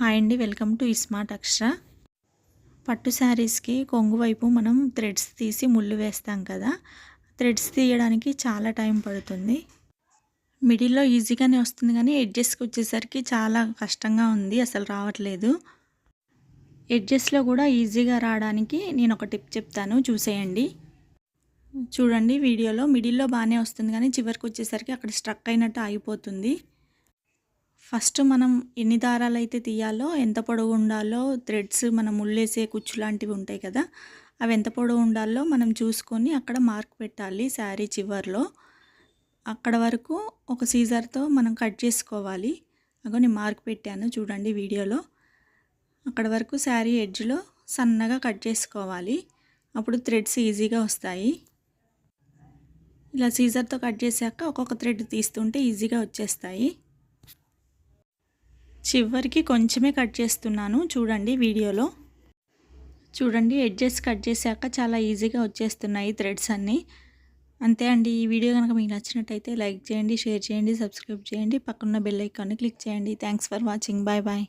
Hi అండి welcome to smart అక్షర. పట్టు శారీస్కి కొంగు వైపు మనం థ్రెడ్స్ తీసి ముళ్ళు వేస్తాం కదా థ్రెడ్స్ తీయడానికి చాలా టైం పడుతుంది. మిడిల్లో ఈజీగానే వస్తుంది కానీ ఎడ్జెస్కి వచ్చేసరికి చాలా కష్టంగా ఉంది అసలు రావట్లేదు. ఎడ్జెస్లో కూడా ఈజీగా రావడానికి నేను ఒక టిప్ చెప్తాను చూసేయండి. చూడండి వీడియోలో మిడిల్లో బాగానే వస్తుంది కానీ చివరికి వచ్చేసరికి అక్కడ స్ట్రక్ అయినట్టు ఆగిపోతుంది. ఫస్ట్ మనం ఎన్ని దారాలు అయితే తీయాలో ఎంత పొడవు ఉండాలో థ్రెడ్స్ మనం ముళ్ళేసే కుచ్చు లాంటివి ఉంటాయి కదా అవి ఎంత పొడవు ఉండాలో మనం చూసుకొని అక్కడ మార్క్ పెట్టాలి శారీ చివర్లో. అక్కడ వరకు ఒక సీజర్తో మనం కట్ చేసుకోవాలి. అగో నేను మార్క్ పెట్టాను చూడండి వీడియోలో. అక్కడ వరకు శారీ ఎడ్జ్లో సన్నగా కట్ చేసుకోవాలి. అప్పుడు థ్రెడ్స్ ఈజీగా వస్తాయి. ఇలా సీజర్తో కట్ చేశాక ఒక్కొక్క థ్రెడ్ తీస్తుంటే ఈజీగా వచ్చేస్తాయి. చివరికి కొంచెమే కట్ చేస్తున్నాను. చూడండి వీడియోలో. చూడండి ఎడ్జెస్ కట్ చేశాక చాలా ఈజీగా వచ్చేస్తున్నాయి థ్రెడ్స్ అన్నీ. అంతే అండి. ఈ వీడియో కనుక మీకు నచ్చినట్టయితే లైక్ చేయండి షేర్ చేయండి సబ్స్క్రైబ్ చేయండి. పక్కన బెల్ ఐకాన్ని క్లిక్ చేయండి. Thanks for watching bye bye